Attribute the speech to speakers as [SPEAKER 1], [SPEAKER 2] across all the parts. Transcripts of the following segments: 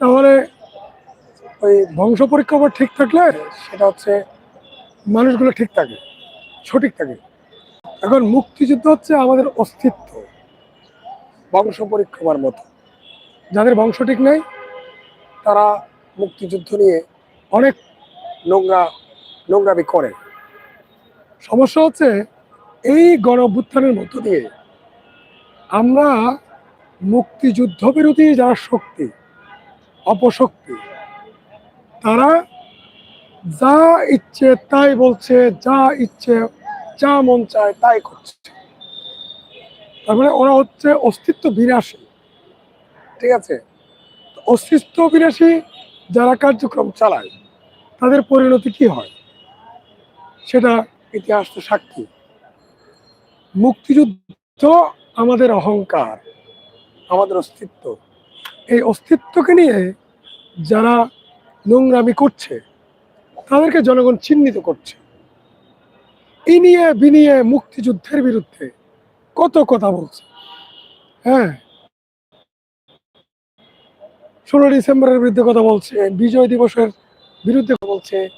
[SPEAKER 1] তাহলে ওই বংশ পরীক্ষা ঠিক থাকলে সেটা হচ্ছে মানুষগুলো ঠিক থাকে, সঠিক থাকে। এখন মুক্তিযুদ্ধ হচ্ছে আমাদের অস্তিত্ব বংশ পরীক্ষার মতো। যাদের বংশ ঠিক নেই, তারা মুক্তিযুদ্ধ নিয়ে অনেক নোংরা, নোংরামি করে। সমস্যা হচ্ছে এই গণ অভ্যুত্থানের মধ্য দিয়ে আমরা মুক্তিযুদ্ধ বিরোধী যারা শক্তি অপশক্তি। তারা যা ইচ্ছে তাই বলছে, যা ইচ্ছে, যা মন চায় তাই করছে। তার মানে ওরা হচ্ছে অস্তিত্ব বিনাশী। ঠিক আছে? অস্তিত্ব বিনাশী যারা কার্যক্রম চালায়, তাদের পরিণতি কি হয়? সেটা ইতিহাস তো সাক্ষী। মুক্তিযুদ্ধ আমাদের অহংকার, আমাদের অস্তিত্ব। এই অস্তিত্বকে নিয়ে যারা নোংরামি করছে, তাদেরকে জনগণ চিহ্নিত করছে। এই নিয়ে বিনিয়ে মুক্তিযুদ্ধের বিরুদ্ধে কত কথা বলছে। হ্যাঁ। ষোলো ডিসেম্বরের বিরুদ্ধে কথা বলছে, বিজয় দিবসের বিরুদ্ধে কথা বলছে,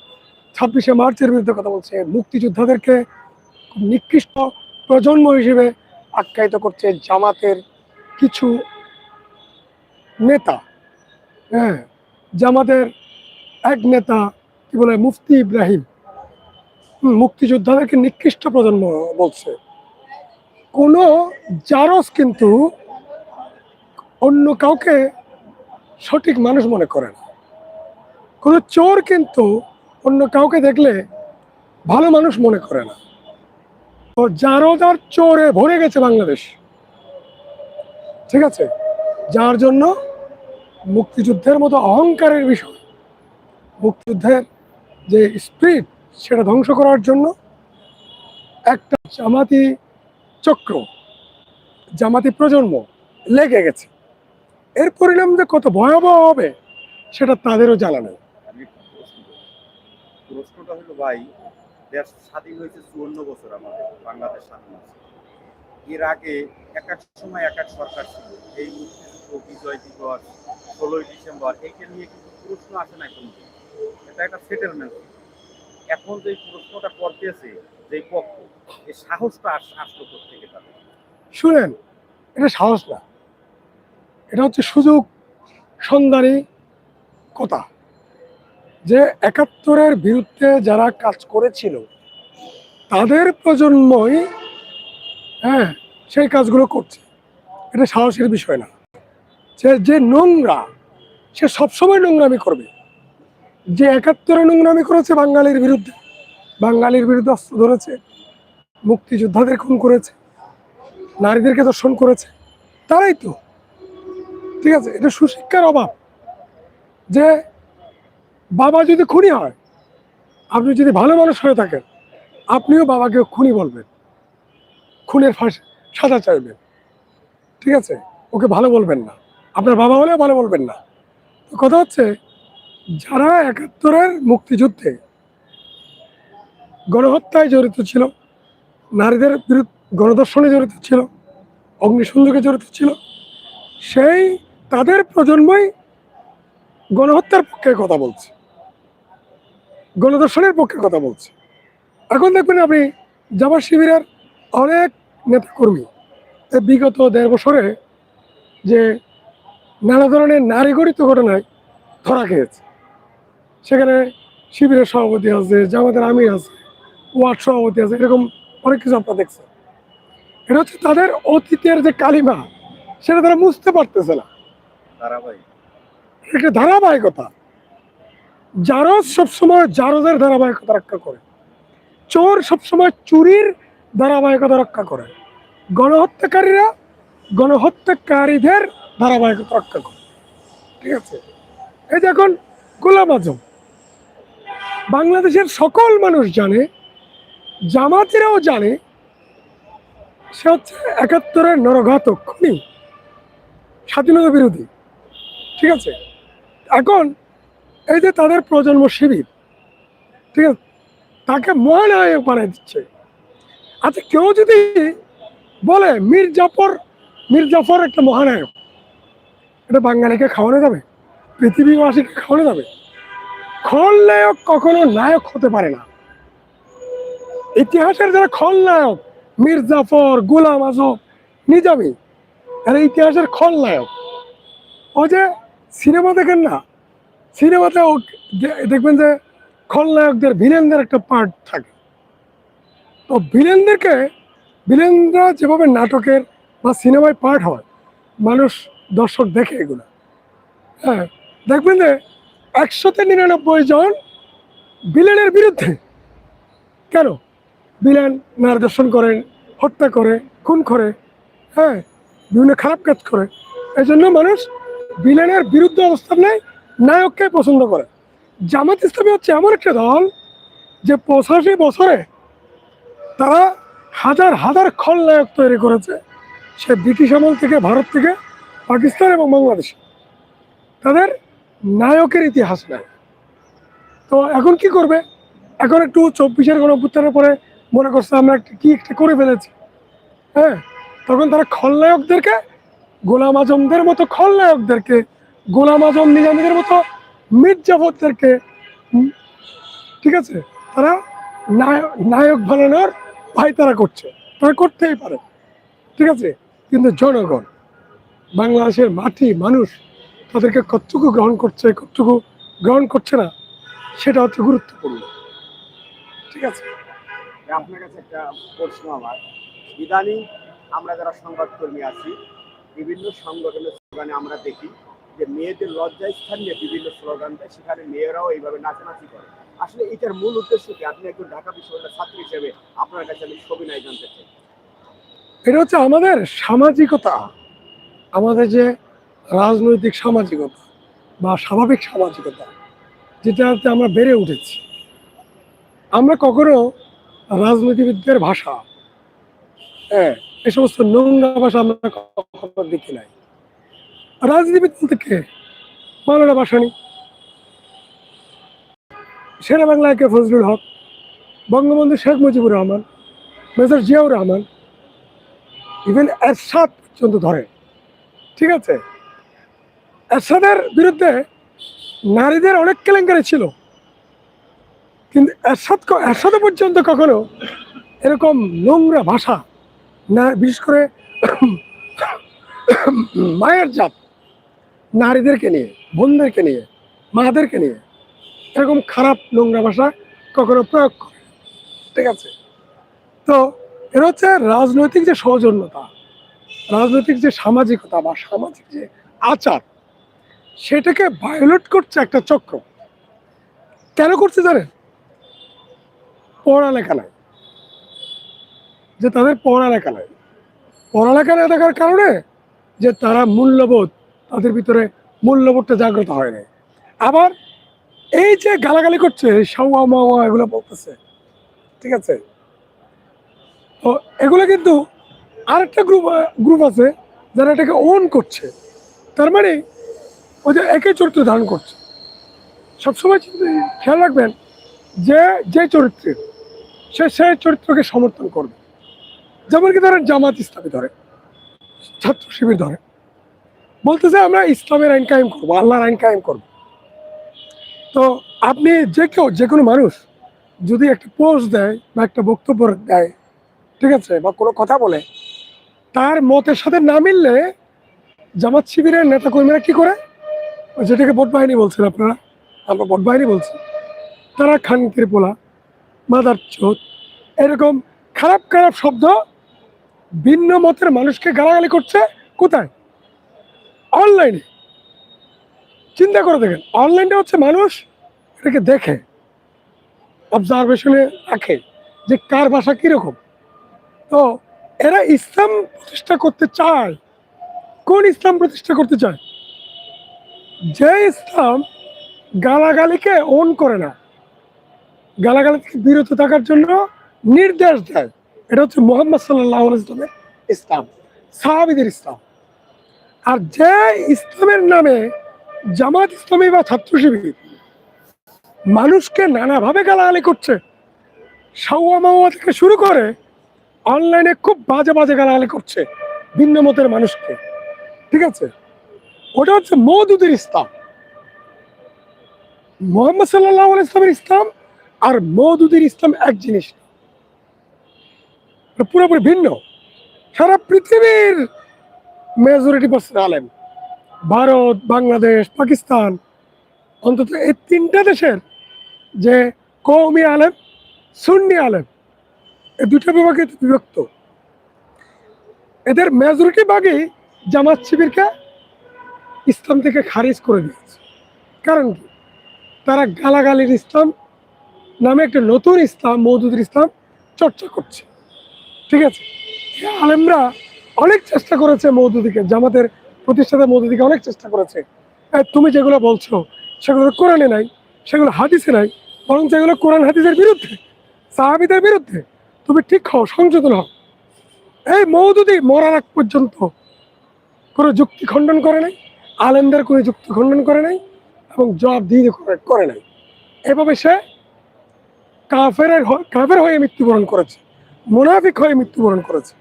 [SPEAKER 1] ছাব্বিশে মার্চের বিরুদ্ধে কথা বলছে, মুক্তিযোদ্ধাদেরকে নিকৃষ্ট প্রজন্ম হিসেবে আখ্যায়িত করছে জামাতের কিছু নেতা। হ্যাঁ। জামাতের এক নেতা কি বলে মুফতি ইব্রাহিম। হুম, মুক্তিযোদ্ধাদেরকে নিকৃষ্ট প্রজন্ম বলছে। কোনো জারস কিন্তু অন্য কাউকে সঠিক মানুষ মনে করে না। কোনো চোর কিন্তু অন্য কাউকে দেখলে ভালো মানুষ মনে করে না। তো জারদার চোরে ভরে গেছে বাংলাদেশ। ঠিক আছে? যার জন্য মুক্তিযুদ্ধের মতো অহংকারের বিষয়। মুক্তিযুদ্ধের যে স্পিরিট সেটা ধ্বংস করার জন্য একটা জামাতি চক্র, জামাতি প্রজন্ম লেগে গেছে। এর পরিণাম যে কত ভয়াবহ হবে, সেটা তাদেরও জানা নেই।
[SPEAKER 2] প্রশ্নটা হলো, ভাই, দেশ স্বাধীন হয়েছে চুয়ান্ন বছর আমাদের, বাংলাদেশ স্বাধীন আছে এর আগে এক এক সময় এক এক সরকার ছিল। এই মুক্তিযুদ্ধ বিজয় দিবস ষোলোই ডিসেম্বর, এইটা নিয়ে কিন্তু প্রশ্ন আসে না কোনোদিন এটা একটা সেটেলমেন্ট এখন যে প্রশ্নটা করতেছে, যে পক্ষ, এই সাহসটা আসলো থেকে তাদের?
[SPEAKER 1] শুনেন, এটা সাহস না। এটা হচ্ছে সুযোগ সন্ধানী কথা। যে একাত্তরের বিরুদ্ধে যারা কাজ করেছিল, তাদের প্রজন্মই হ্যাঁ সেই কাজগুলো করছে। এটা সাহসের বিষয় না। যে যে নোংরা, সে সবসময় নোংরামি করবে। যে একাত্তরে নোংরামি করেছে বাঙালির বিরুদ্ধে বাঙালির বিরুদ্ধে অস্ত্র ধরেছে, মুক্তিযোদ্ধাদের খুন করেছে, নারীদেরকে দর্শন করেছে, তারাই তো। ঠিক আছে, এটা সুশিক্ষার অভাব। যে বাবা যদি খুনি হয়, আপনি যদি ভালো মানুষ হয়ে থাকেন, আপনিও বাবাকে খুনি বলবেন, খুনের ফাঁসি, সাজা চাইবেন। ঠিক আছে, ওকে ভালো বলবেন না। আপনার বাবা হলেও ভালো বলবেন না। তো কথা হচ্ছে, যারা একাত্তরের মুক্তিযুদ্ধে গণহত্যায় জড়িত ছিল, নারীদের বিরুদ্ধে গণদর্শনে জড়িত ছিল, অগ্নিসংযোগে জড়িত ছিল, সেই তাদের প্রজন্মই গণহত্যার পক্ষে কথা বলছে। গণদর্শনের পক্ষে কথা বলছে। এখন দেখবেন আপনি, জামাত শিবিরের অনেক নেতাকর্মী বিগত দেড় বছরে যে নানা ধরনের নারী গঠিত ঘটনায় ধরা খেয়েছে। সেখানে শিবিরের সভাপতি আছে, জামাতের আমির আছে, ওয়ার্ড সভাপতি আছে, এরকম অনেক কিছু আপনারা দেখছেন। এটা হচ্ছে তাদের অতীতের যে কালিমা, সেটা তারা বুঝতে পারতেছে না। একটা ধারাবাহিকতা। জারজ সবসময় জারজের ধারাবাহিকতা রক্ষা করে। চোর সবসময় চুরির ধারাবাহিকতা রক্ষা করে। গণহত্যাকারীরা গণহত্যাকারীদের ধারাবাহিকতা রক্ষা করে। ঠিক আছে? এই যে এখন গোলাম আজম। বাংলাদেশের সকল মানুষ জানে, জামাতিরাও জানে, সে হচ্ছে একাত্তরের নরঘাতক খুনি, স্বাধীনতা বিরোধী। ঠিক আছে? এখন এই যে তাদের প্রজন্ম শিবির, ঠিক আছে? তাকে মহানায়ক বানিয়ে দিচ্ছে। আচ্ছা কেউ যদি বলে মীর জাফর মীর জাফর একটা মহানায়ক এটা বাঙালিকে খাওয়ানো যাবে? পৃথিবীবাসীকে খাওয়ানো যাবে? খলনায়ক কখনো নায়ক হতে পারে না। ইতিহাসের যারা খলনায়ক, মীর জাফর, গোলাম আজম, নিজামি, এরা ইতিহাসের খলনায়ক। ও যে সিনেমা দেখেন না? সিনেমাতে দেখবেন যে খলনায়কদের ভিলেনদের একটা পার্ট থাকে। তো ভিলেনদেরকে, ভিলেনরা যেভাবে নাটকের বা সিনেমায় পার্ট হয়, মানুষ দর্শক দেখে এগুলো। হ্যাঁ দেখবেন যে একশোতে নিরানব্বই জন বিলেনের বিরুদ্ধে। কেন? বিলেন নার দর্শন করেন, হত্যা করে, খুন করে হ্যাঁ বিভিন্ন খারাপ কাজ করে। এই জন্য মানুষ বিলেনের বিরুদ্ধে অবস্থান নেয়, নায়ককে পছন্দ করে। জামাত ইসলামী হচ্ছে এমন একটা দল যে পঁচাশি বছরে তারা হাজার হাজার খলনায়ক তৈরি করেছে। সে ব্রিটিশ আমল থেকে, ভারত থেকে পাকিস্তান এবং বাংলাদেশ। তাদের নায়কের ইতিহাস নাই। তো এখন কি করবে? এখন একটু চব্বিশের অভ্যুত্থানের পরে মনে করছে আমরা একটা কি একটা করে ফেলেছি। হ্যাঁ? তখন তারা খলনায়কদেরকে, গোলাম আজমদের মতো খলনায়কদেরকে, গোলাম আজম নিজামীদের মতো মির্জাফরদেরকে ঠিক আছে? তারা নায়ক নায়ক বানানোর ভাই তারা করছে। তারা করতেই পারে। ঠিক আছে? কিন্তু জনগণ বাংলাদেশের মাটি মানুষ তাদেরকে কতটুকু গ্রহণ করছে কতটুকু গ্রহণ করছে না সেটা হচ্ছে গুরুত্বপূর্ণ। ঠিক আছে?
[SPEAKER 2] আপনার কাছে একটা প্রশ্ন আমার। ইদানিং আমরা যারা সংবাদকর্মী আছি বিভিন্ন সংগঠনের স্লোগানে আমরা দেখি যে মেয়েদের লজ্জায় স্থান নিয়ে বিভিন্ন স্লোগান দেয় সেখানে মেয়েরাও এইভাবে নাচানাচি করে। আসলে এটার মূল উদ্দেশ্য কি? আপনি একজন ঢাকা বিশ্ববিদ্যালয়ের ছাত্রী হিসেবে আপনার কাছে আমি সবিনয় জানতে চাই।
[SPEAKER 1] এটা হচ্ছে আমাদের সামাজিকতা। আমাদের যে রাজনৈতিক সামাজিকতা বা স্বাভাবিক সামাজিকতা, যেটাতে আমরা বেড়ে উঠেছি, আমরা কখনো রাজনীতিবিদদের ভাষা হ্যাঁ এ সমস্ত নোংরা ভাষা আমরা কখনো দেখি নাই। রাজনীতিবিদ বলতে কে? বাংলা ভাষানি সেরা বাংলায় K Fazlul Haque? Bangabandhu Sheikh Mujibur Rahman, major Ziaur Rahman even Ershad পর্যন্ত ধরে ঠিক আছে? এরশাদের বিরুদ্ধে নারীদের অনেক কেলেঙ্কারি ছিল। কিন্তু এরশাদ ক- পর্যন্ত কখনো এরকম নোংরা ভাষা, না, বিশেষ করে মায়ের জাত, নারীদেরকে নিয়ে, বোনদেরকে নিয়ে, মাদেরকে নিয়ে এরকম খারাপ নোংরা ভাষা কখনো প্রয়োগ করে ঠিক আছে? তো এর হচ্ছে রাজনৈতিক যে সৌজন্যতা রাজনৈতিক যে সামাজিকতা বা সামাজিক যে আচার, সেটাকে ভায়োলেট করছে একটা চক্র। কেন করছে জানেন? পড়ালেখা নাই। যে তাদের পড়ালেখা নাই। পড়ালেখা না থাকার কারণে যে তারা মূল্যবোধ, তাদের ভিতরে মূল্যবোধটা জাগ্রত হয় না আবার এই যে গালাগালি করছে সাউয়া মাওয়া এগুলো বলতেছে, ঠিক আছে? তো এগুলো কিন্তু আরেকটা গ্রুপ গ্রুপ আছে যারা এটাকে ওন করছে। তার মানে যে একই চরিত্র ধারণ করছে। সবসময় খেয়াল রাখবেন, যে যে চরিত্রের সে সেই চরিত্রকে সমর্থন করবে। যেমন কি ধরেন জামাত ইসলামী ধরে, ছাত্র শিবির ধরে। বলতেছে আমরা ইসলামের আইন কায়েম করব, আল্লাহর আইন কায়েম করব। তো আপনি যে কেউ, যে কোনো মানুষ যদি একটা পোস্ট দেয় বা একটা বক্তব্য দেয়, ঠিক আছে, বা কোনো কথা বলে তার মতের সাথে না মিললে জামাত শিবিরের নেতা কর্মীরা কি করে? যেটাকে ভোট বাহিনী বলছেন আপনারা। আমরা ভোট বাহিনী বলছি। তারা খানকির পোলা, মাদার চোদ এরকম খারাপ খারাপ শব্দ ভিন্ন মতের মানুষকে গালাগালি করছে কোথায়? অনলাইনে। চিন্তা করে দেখেন, অনলাইনটা হচ্ছে মানুষ এটাকে দেখে অবজারভেশনে রাখে যে কার ভাষা কীরকম। তো এরা ইসলাম প্রতিষ্ঠা করতে চায়। কোন ইসলাম প্রতিষ্ঠা করতে চায়? যে ইসলাম গালাগালিকে ওন করে না। গালাগালি থেকে বিরত থাকার জন্য নির্দেশ দেয়। এটা হচ্ছে মোহাম্মদ সাল্লাহ ইসলাম, সাহাবিদের ইসলাম। আর যে ইসলামের নামে জামাত ইসলামী বা ছাত্র শিবির মানুষকে নানাভাবে গালাগালি করছে সাউয়া মাওয়া থেকে শুরু করে অনলাইনে খুব বাজে বাজে গালাগালি করছে ভিন্ন মতের মানুষকে। ঠিক আছে? ওটা হচ্ছে মৌদুদের ইসলাম। মোহাম্মদ সাল্লাহ ইসলামের ইসলাম আর মৌদুদির ইসলাম এক জিনিস পুরোপুরি ভিন্ন। সারা পৃথিবীর মেজরিটি পার্সেন্ট আলেম। ভারত, বাংলাদেশ, পাকিস্তান, অন্তত এই তিনটা দেশের যে কৌমি আলেম, সুন্নি আলেম দুটো বিভাগে বিভক্ত। এদের মেজরিটি ভাগই জামাত শিবিরকে ইসলাম থেকে খারিজ করে দিয়েছে। কারণ কি? তারা গালাগালির ইসলাম নামে একটা নতুন ইসলাম, মৌদুদের ইসলাম চর্চা করছে। ঠিক আছে? আলেমরা অনেক চেষ্টা করেছে মৌদুদিকে, জামাতের প্রতিষ্ঠাতা মৌদুদিকে অনেক চেষ্টা করেছে। তুমি যেগুলো বলছো, সেগুলো কোরআনে নাই, সেগুলো হাদিসে নাই বরং যেগুলো কোরআন হাদিসের বিরুদ্ধে, সাহাবিদের বিরুদ্ধে তুমি ঠিক হও সংশোধন হও। এই মৌদুদি মরার আগ পর্যন্ত কোনো যুক্তি খণ্ডন করে নাই, আলেমদের কোনো যুক্তি খণ্ডন করে নাই এবং জবাব দিয়ে করে নাই। এভাবে সে কাফের কাফের হয়ে মৃত্যুবরণ করেছে, মোনাফিক হয়ে মৃত্যুবরণ করেছে।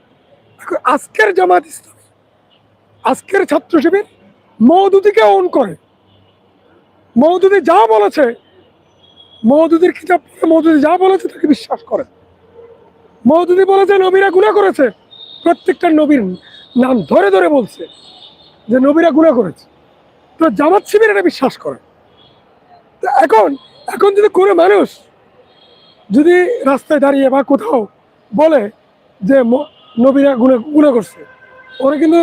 [SPEAKER 1] আজকের জামাত ইসলাম, আজকের ছাত্র শিবির মৌদুদিকে অন করে। মৌদুদি যা বলেছে, মৌদুদির কিতাব মৌদুদি যা বলেছে তাকে বিশ্বাস করে। মৌদুদি বলেছে, নবীরা গুণা করেছে। প্রত্যেকটা নবীর নাম ধরে ধরে বলছে যে নবীরা গুণা করেছে। তো জামাত শিবির এটা বিশ্বাস করে। তো এখন এখন যদি কোনো মানুষ যদি রাস্তায় দাঁড়িয়ে বা কোথাও বলে যে নবীরা গুণা গুণা করছে, ওরা কিন্তু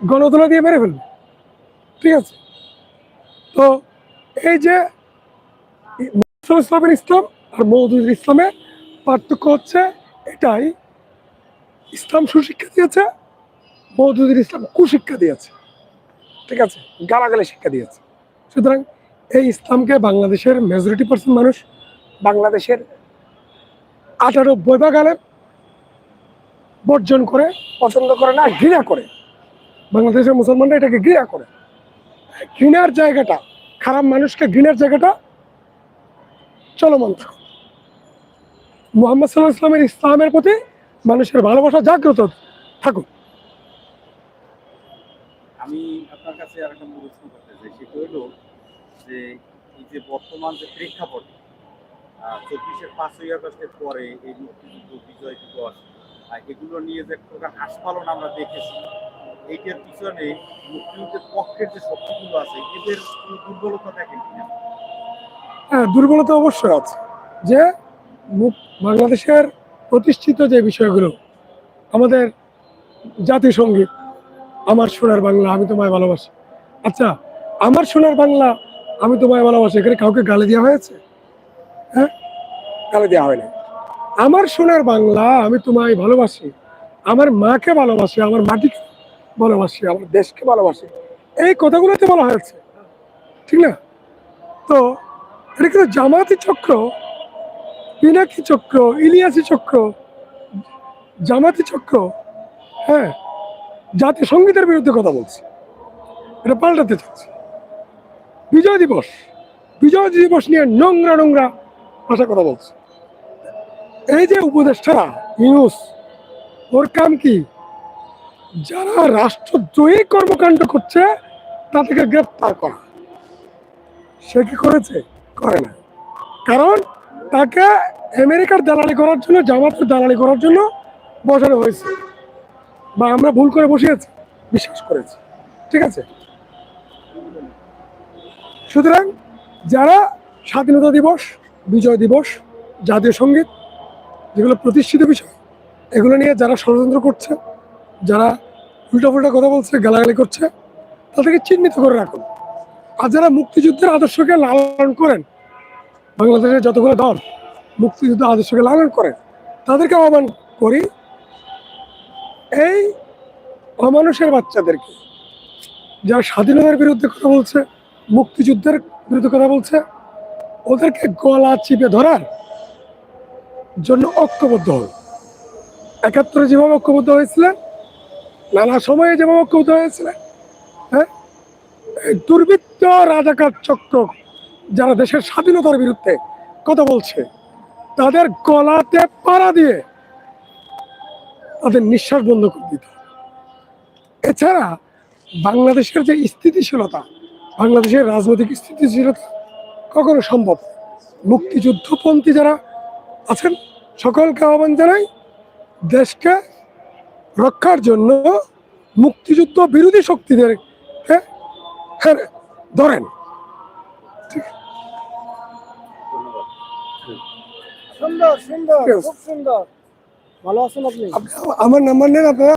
[SPEAKER 1] গণতলা দিয়ে মেরে ফেলবে। ঠিক আছে? তো এই যে ইসলামের ইসলাম আর মৌদুদ ইসলামের পার্থক্য হচ্ছে এটাই ইসলাম সুশিক্ষা দিয়েছে মৌদুদের ইসলাম কুশিক্ষা দিয়েছে। ঠিক আছে? গালাগালি শিক্ষা দিয়েছে। সুতরাং এই ইসলামকে বাংলাদেশের মেজরিটি পার্সেন্ট মানুষ, বাংলাদেশের আটানব্বই ভাগ বর্জন করে, পছন্দ করে না, ঘৃণা করে। বাংলাদেশের মুসলমানরা এটাকে ঘৃণা করে। ঘৃণার জায়গাটা, খারাপ মানুষকে ঘৃণার জায়গাটা চলমান থাকুক। মোহাম্মদ সাল্লাহ ইসলামের ইসলামের প্রতি মানুষের ভালোবাসা জাগ্রত থাকুক
[SPEAKER 2] আমি আপনার কাছে আর একটা প্রশ্ন করতে চাই সেটা হলো যে এই যে বর্তমান যে প্রেক্ষাপট চব্বিশের পাঁচই আগস্টের পরে এই মুক্তিযুদ্ধ বিজয় দিবস এগুলো নিয়ে যে প্রকার আস্ফালন আমরা দেখেছি এইটার পিছনে মুক্তিযুদ্ধের পক্ষের যে শক্তিগুলো আছে এদের দুর্বলতা দেখেন কিনা?
[SPEAKER 1] হ্যাঁ দুর্বলতা অবশ্যই আছে যে বাংলাদেশের প্রতিষ্ঠিত যে বিষয়গুলো আমাদের জাতীয় সংগীত আমার সোনার বাংলা আমি তোমায় ভালোবাসি। আচ্ছা আমার সোনার বাংলা আমি তোমায় ভালোবাসি এখানে কাউকে গালি দেওয়া হয়েছে? হ্যাঁ? গালি দেওয়া হয় না আমার সোনার বাংলা আমি তোমায় ভালোবাসি আমার মাকে ভালোবাসি আমার মাটিকে ভালোবাসি আমার দেশকে ভালোবাসি। এই কথাগুলোতে বলা হয়েছে। ঠিক না? তো এটা কিন্তু জামাতি চক্র পিনাকি চক্র, ইলিয়াসি চক্র, জামাতি চক্র হ্যাঁ জাতীয় সঙ্গীতের বিরুদ্ধে কথা বলছে। এটা পাল্টাতে চাচ্ছে। বিজয় দিবস বিজয় দিবস নিয়ে নোংরা নোংরা ভাষা কথা বলছে। এই যে উপদেষ্টারা ইউনুস, ওর কাম কি? যারা রাষ্ট্রদ্রোহী কর্মকাণ্ড করছে, তাদেরকে গ্রেপ্তার করা। সে কি করেছে? করে না। কারণ তাকে আমেরিকার দালালি করার জন্য, জামাতের দালালি করার জন্য বসানো হয়েছে। বা আমরা ভুল করে বসিয়েছি, বিশ্বাস করেছি। ঠিক আছে? সুতরাং যারা স্বাধীনতা দিবস, বিজয় দিবস, জাতীয় সংগীত, যেগুলো প্রতিষ্ঠিত বিষয়, এগুলো নিয়ে যারা ষড়যন্ত্র করছে, যারা উল্টাপুল্টা কথা বলছে, গালাগালি করছে, তাদেরকে চিহ্নিত করে রাখুন। আর যারা মুক্তিযুদ্ধের আদর্শকে লালন করেন বাংলাদেশের যতগুলো দল মুক্তিযুদ্ধ আদর্শকে লালন করে, তাদেরকে আহ্বান করি, এই অমানুষের বাচ্চাদেরকে, যারা স্বাধীনতার বিরুদ্ধে কথা বলছে, মুক্তিযুদ্ধের বিরুদ্ধে কথা বলছে, ওদেরকে গলা চিপে ধরার জন্য ঐক্যবদ্ধ হন একাত্তরে যেভাবে ঐক্যবদ্ধ হয়েছিলেন নানা সময়ে যেভাবে ঐক্যবদ্ধ হয়েছিলেন হ্যাঁ? দুর্বৃত্ত রাজাকার চক্র যারা দেশের স্বাধীনতার বিরুদ্ধে কথা বলছে তাদের গলাতে পাড়া দিয়ে তাদের নিঃশ্বাস বন্ধ করে দিতে এছাড়া বাংলাদেশের যে স্থিতিশীলতা বাংলাদেশের রাজনৈতিক স্থিতিশীলতা কখনো সম্ভব মুক্তিযুদ্ধপন্থী যারা আছেন সকলকে আহ্বান জানাই দেশকে রক্ষার জন্য মুক্তিযুদ্ধ বিরোধী শক্তিদেরকে হ্যাঁ, ধরেন।
[SPEAKER 3] সুন্দর সুন্দর. খুব সুন্দর। ভালো আছেন
[SPEAKER 1] আপনি? আমার নাম্বার নেন আপনারা?